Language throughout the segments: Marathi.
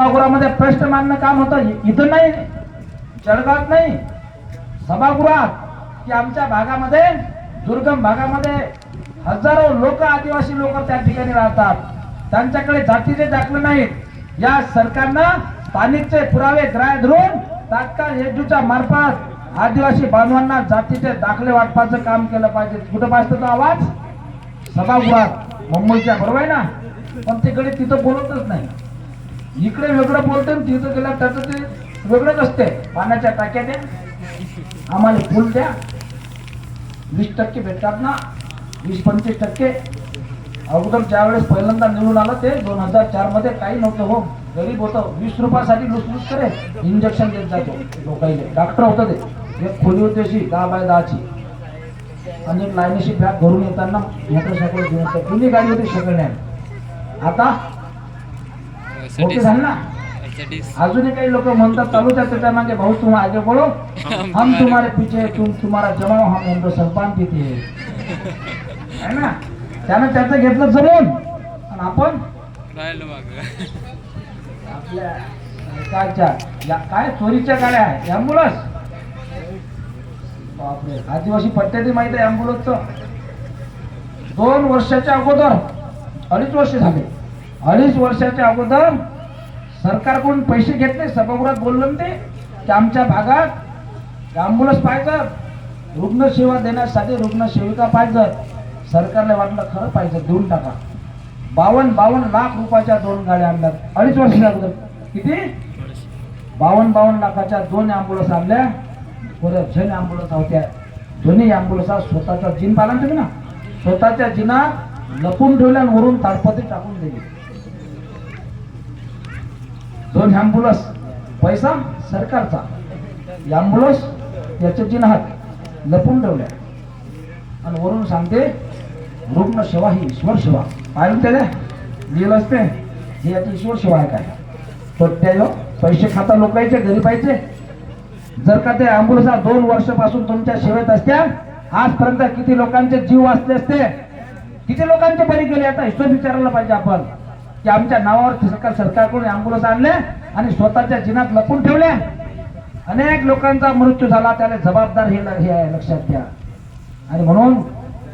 सभागृहामध्ये प्रश्न मांडणं काम होतं. इथं नाही. जळगावात नाही. सभागृहात की आमच्या भागामध्ये दुर्गम भागामध्ये हजारो लोक आदिवासी लोक त्या ठिकाणी राहतात. त्यांच्याकडे जातीचे दाखले नाहीत. या सरकारनं स्थानिकचे पुरावे ग्राह्य धरून तात्काळ एजूच्या मार्फत आदिवासी बांधवांना जातीचे दाखले वाटपाचं काम केलं पाहिजे. कुठं पाहिजे तो आवाज? सभागृहात. मुंबईच्या बरोबर आहे ना? पण तिकडे तिथं बोलतच नाही. इकडे वेगळं बोलतं तिथं गेला त्याचं ते वेगळंच असते पाण्याच्या टाक्या द्या. आम्हाला फुल द्या. वीस टक्के भेटतात ना. वीस पंचवीस टक्के. अगोदर ज्यावेळेस पहिल्यांदा निवडून आलं ते दोन हजार चारमध्ये काही नव्हतं हो. गरीब होतं. वीस रुपयासाठी लुसलुस करे. इंजेक्शन देत जातो. लोकांना डॉक्टर होतं ते. एक खोली होती अशी दहा बाय दहाची. आणि लाईनीशी बॅग भरून येताना मोटरसायकल घेऊन जुनी गाडी होती सगळ्यांनी आता झाली ना? अजूनही काही लोक म्हणतात चालूच आहे त्याच्यामागे भाऊ तुम आगे बोलो हम तुम्हारे पीछे तुम तुम्हारा जमाव हम उनको संपान देते. है ना? त्यानं त्याचं घेतलं जमून. आणि आपण? आपल्या सरकारच्या या काय चोरीच्या गाड्या आहे ॲम्ब्युलन्स? बापरे. आदिवासी पट्ट्याची माहिती आहे ॲम्ब्युलन्सचं. दोन वर्षाच्या अगोदर अडीच वर्ष झाले. अडीच वर्षाच्या अगोदर सरकारकडून पैसे घेतले सभागृहात बोललो ते की आमच्या भागात ॲम्ब्युलन्स पाहिजे रुग्णसेवा देण्यासाठी रुग्णसेविका पाहिजे. सरकारला वाटलं खरं पाहिजे देऊन टाका. बावन्न बावन्न लाख रुपयाच्या दोन गाड्या आणल्यात. अडीच वर्ष अगोदर. किती? बावन्न बावन्न लाखाच्या दोन ॲम्ब्युलन्स आणल्या. बरं झन ॲम्ब्युलन्स होत्या. दोन्ही ॲम्ब्युलन्स स्वतःचा जिन पाहिला ना? तुम्ही ना स्वतःच्या जिनात लपून ठेवल्या वरून ताडपत्री टाकून दिली. दोन ॲम्ब्युलन्स पैसा सरकारचा. ॲम्ब्युलन्स याच्या जिन्हात लपून ठेवल्या. आणि वरून सांगते रुग्ण सेवा ही ईश्वर सेवा. पाहिलं त्याला? लिहिलं असते हे याची ईश्वर सेवा आहे काय? तर त्या पैसे खाता लोकायचे घरी पाहिजे. जर का ते ॲम्ब्युलन्स दोन वर्षापासून तुमच्या सेवेत असत्या आजपर्यंत किती लोकांचे जीव वाचले असते? किती लोकांचे बरी गेले? आता हिशोब विचारायला पाहिजे आपण. की आमच्या नावावर सरकार सरकारकडून ॲम्ब्युलन्स आणले आणि स्वतःच्या जिनात लपून ठेवल्या अनेक लोकांचा मृत्यू झाला त्याला जबाबदार हे आहे लक्षात घ्या. आणि म्हणून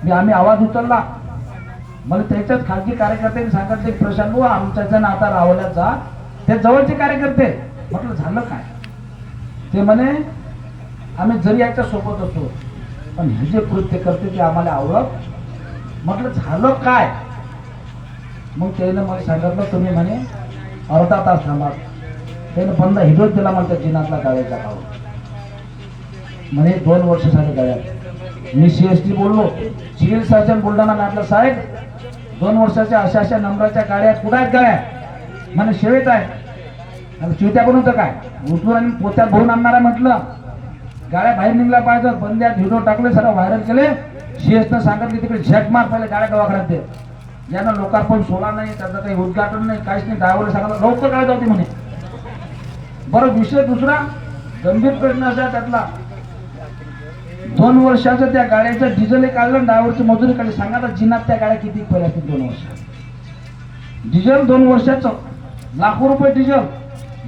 मी आम्ही आवाज उचलला. मला त्याच्याच खाजगी कार्यकर्त्यांनी सांगितले प्रशांत व आमच्या जण आता रावल्याचा ते जवळचे कार्यकर्ते म्हटलं झालं काय? ते म्हणे आम्ही जरी याच्या सोबत असतो पण हे जे कृत्य करते ते आम्हाला आवडत. म्हटलं झालं काय? मग त्यानं मला सांगितलं तुम्ही म्हणे अर्धा तास थांबा. त्यानं बंद हिडोच दिला मला त्या जिनातला गाड्याचा भाव. म्हणे दोन वर्ष झाले गाड्यात मी सी एस टी बोललो. सिव्हिल सर्जन बुलढाणा म्हटलं साहेब दोन वर्षाच्या अशा अशा नंबराच्या गाड्या कुठं आहेत गाड्या म्हणे शेवेत आहे चिवत्या करून तर काय? उठून आणि पोत्यात भरून आणणार आहे म्हटलं. गाड्या बाहेर निघल्या पाहिजे. बंद्यात व्हिडिओ टाकले सर्व व्हायरल केले. सीएसनं सांगितले तिकडे झट मार पहिले गाड्या दवाखान्यात दे. यानं लोकार्पण सोला नाही त्याचं काही उद्घाटन नाही काहीच नाही. ड्रायव्हर सांगायला लवकर काय जाते म्हणे. बरं विषय दुसरा. गंभीर प्रश्न असा त्यातला. दोन वर्षाचं त्या गाड्याचं डिझेल काढलं ड्रायव्हरची मजुरी काढली. सांगा तर जिनात त्या गाड्या किती पहिल्या असतील दोन वर्ष? डिझेल दोन वर्षाचं. लाखो रुपये डिझेल.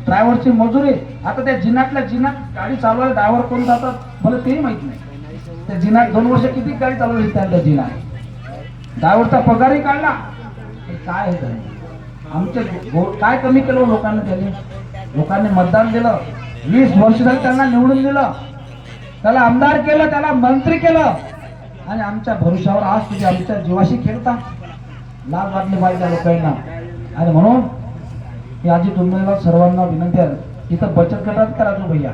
ड्रायव्हरची मजुरी. आता त्या जिनातल्या जिनात गाडी चालवायला ड्रायव्हर कोण जातात? मला तेही माहीत नाही. त्या जिनात दोन वर्ष किती गाडी चालवली त्या जिनात ड्रायव्हरचा पगारही काढला. हे काय हे झालं? आमचे गो- काय कमी केलं लोकांना लोकांनी त्यांनी? लोकांनी मतदान दिलं. वीस वर्ष झाली त्यांना निवडून दिलं. त्याला आमदार केलं त्याला मंत्री केलं. आणि आमच्या भरोशावर आज तुझे आमच्या जीवाशी खेळता. लाल वाटली पाहिजे त्या लोकांना. आणि म्हणून मी आजी तुम्हाला सर्वांना विनंती आहे इथं बचत गटात करा जो भैया